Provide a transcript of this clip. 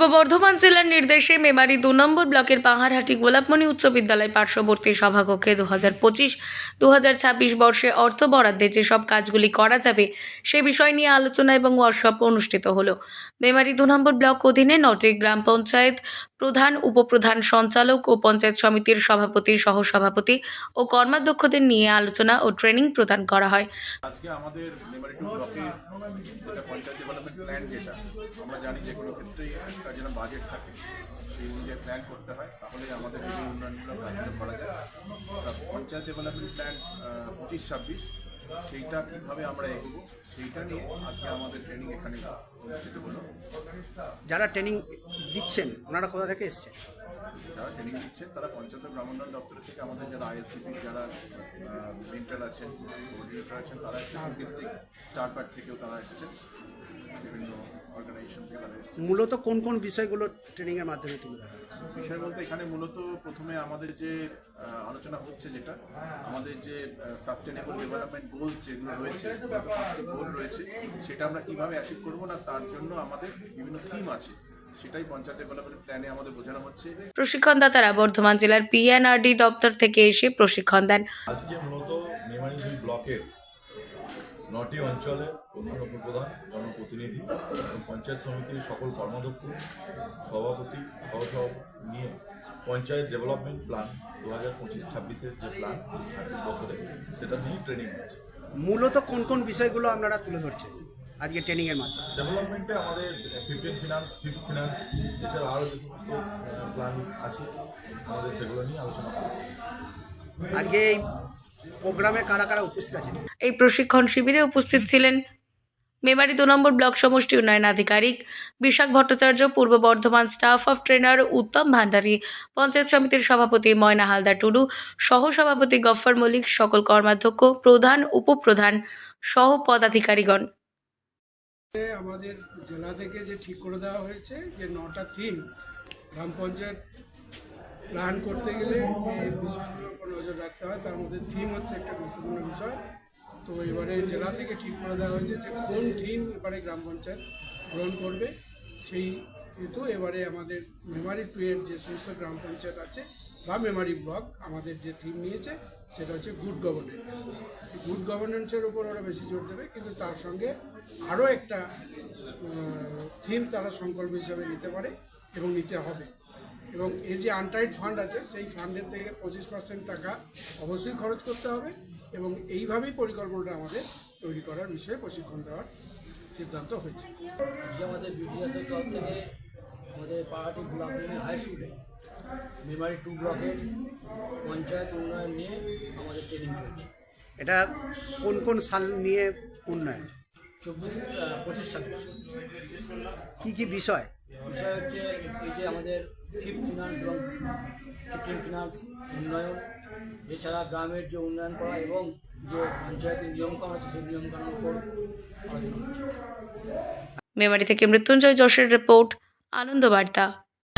পূর্ব বর্ধমান জেলার নির্দেশে মেমারি দু নম্বর ব্লকের পাহাড়হাটি গোলাপমণি উচ্চ বিদ্যালয় পার্শ্ববর্তী সভাকক্ষে দু হাজার পঁচিশ দু হাজার ছাব্বিশ বর্ষে অর্থ বরাদ্দে যেসব কাজগুলি করা যাবে, সে বিষয় নিয়ে আলোচনা এবং ওয়ার্কশপ অনুষ্ঠিত হলো। মেমারি দু নম্বর ব্লক অধীনে নটি গ্রাম পঞ্চায়েত প্রধান, উপপ্রধান সঞ্চালক ও পঞ্চায়েত সমিতির সভাপতি, সহসভাপতি ও কর্মাধ্যক্ষদের নিয়ে আলোচনা ও ট্রেনিং প্রদান করা হয়। আজকে আমাদের মেমারি ব্লকে যেটা পঞ্চায়েত ডেভেলপমেন্ট প্ল্যান যেটা, আমরা জানি যে কোনো ক্ষেত্রেই একটা যেন বাজেট থাকে সেই অনুযায়ী প্ল্যান করতে হয় তাহলে আমাদের এই উন্নয়নমূলক কাজগুলো করা যায়। পঞ্চায়েত ডেভেলপমেন্ট প্ল্যান পঁচিশ ছাব্বিশ সেইটা কীভাবে আমরা এগোবো সেইটা নিয়ে আজকে আমাদের ট্রেনিং এখানে অনুষ্ঠিত হলো। যারা ট্রেনিং দিচ্ছেন ওনারা কোথা থেকে এসছেন? যারা ট্রেনিং দিচ্ছেন তারা পঞ্চায়েত গ্রামোন্নয়ন দপ্তর থেকে আমাদের যারা আইএসসিপি যারা মেন্টাল আছেন কোঅর্ডিনেটর আছেন তারা এসেছেন ডিস্ট্রিক্ট স্টারপার থেকেও তারা এসেছেন। বিভিন্ন অর্গানাইজেশন থেকে তারা এসেছেন মূলত কোন কোন বিষয়গুলো ট্রেনিং এর মাধ্যমে তুলে ধরা বিষয় বলতে এখানে মূলত প্রথমে আমাদের যে আলোচনা হচ্ছে যেটা আমাদের যে সাস্টেনেবল ডেভেলপমেন্ট গোলস যেগুলো রয়েছে গোল রয়েছে সেটা আমরা কীভাবে অ্যাচিভ করব না তার জন্য আমাদের বিভিন্ন থিম আছে সেটাই পঞ্চায়েত ডেভেলপমেন্ট প্ল্যানে আমাদের বোঝানো হচ্ছে। প্রশিক্ষণদাতারা বর্ধমান জেলার পিএনআরডি দপ্তর থেকে এসে প্রশিক্ষণ দেন। আজকে মূলত মেমারি দুই ব্লকের নটি অঞ্চলে প্রধান উপপ্রধান জনপ্রতিনিধি এবং পঞ্চায়েত সমিতির সকল কর্মাধ্যক্ষ সভাপতি সহসভাপতি নিয়ে পঞ্চায়েত ডেভেলপমেন্ট প্ল্যান দু হাজার পঁচিশ ছাব্বিশের যে প্ল্যান আর্থিক বছরে সেটা নিয়ে ট্রেনিং হচ্ছে। মূলত কোন কোন বিষয়গুলো আপনারা তুলে ধরছেন আজকে ট্রেনিং এর মাধ্যমে? ডেভেলপমেন্টে আমাদের ফিফটিন ফিনান্স ফিফথ ফিনান্স এছাড়া আরও যে সমস্ত প্ল্যান আছে আমাদের সেগুলো নিয়ে আলোচনা করব। আজকে এই প্রোগ্রামে কারা কারা উপস্থিত আছেন? এই প্রশিক্ষণ শিবিরে উপস্থিত ছিলেন মেমারি দু নম্বর ব্লক সমষ্টি উন্নয়ন আধিকারিক Bishakh Bhattacharya Purba Bardhaman staff of trainer Uttam Bhandari panchayat সমিতির সভাপতি ময়না হালদার টুডু সহসভাপতি গফ্ফর মল্লিক সকল কর্মাধ্যক্ষ প্রধান উপপ্রধান সহ পদাধিকারীগণ। আমাদের জেলা থেকে যে ঠিক করে দেওয়া হয়েছে যে নটা থিম গ্রাম পঞ্চায়েত প্ল্যান করতে গেলে নজর রাখতে হয়, তার মধ্যে থিম হচ্ছে একটা গুরুত্বপূর্ণ বিষয়। তো এবারে জেলা থেকে ঠিক করে দেওয়া হয়েছে যে কোন থিম এবারে গ্রাম পঞ্চায়েত গ্রহণ করবে, সেই হেতু এবারে আমাদের মেমারি টু এর যে সমস্ত গ্রাম পঞ্চায়েত আছে, বা মেমারি ব্লক আমাদের যে থিম নিয়েছে, সেটা হচ্ছে গুড গভর্নেন্স গুড গভর্নেন্সের উপর ওরা বেশি জোর দেবে, কিন্তু তার সঙ্গে আরও একটা থিম তারা সংকল্প হিসাবে নিতে পারে এবং নিতে হবে। এবং এর যে আনটাইড ফান্ড আছে সেই ফান্ডের থেকে পঁচিশ পার্সেন্ট টাকা অবশ্যই খরচ করতে হবে এবং এইভাবেই পরিকল্পনাটা আমাদের তৈরি করার বিষয়ে প্রশিক্ষণ দেওয়ার সিদ্ধান্ত হয়েছে। আজকে আমাদের বিডিএসের তরফ থেকে আমাদের পাহাড়ি গোলাপমণি হাই স্কুলে মেমারি টু ব্লকের পঞ্চায়েত উন্নয়ন নিয়ে আমাদের ট্রেনিং চলছে। এটা কোন কোন সাল নিয়ে উন্নয়ন? চব্বিশ পঁচিশ ছাব্বিশ কি কি বিষয়? বিষয় হচ্ছে এই যে আমাদের ফিফথ ফিনান্স এবং ফিফটিন ফিনান্স উন্নয়ন, এছাড়া গ্রামের যে উন্নয়ন করা এবং যে পঞ্চায়েতের নিয়মকানুন আছে, সেই নিয়মকানুনের উপর আলোচনা মেমারি থেকে মৃত্যুঞ্জয় যশের রিপোর্ট, আনন্দবার্তা।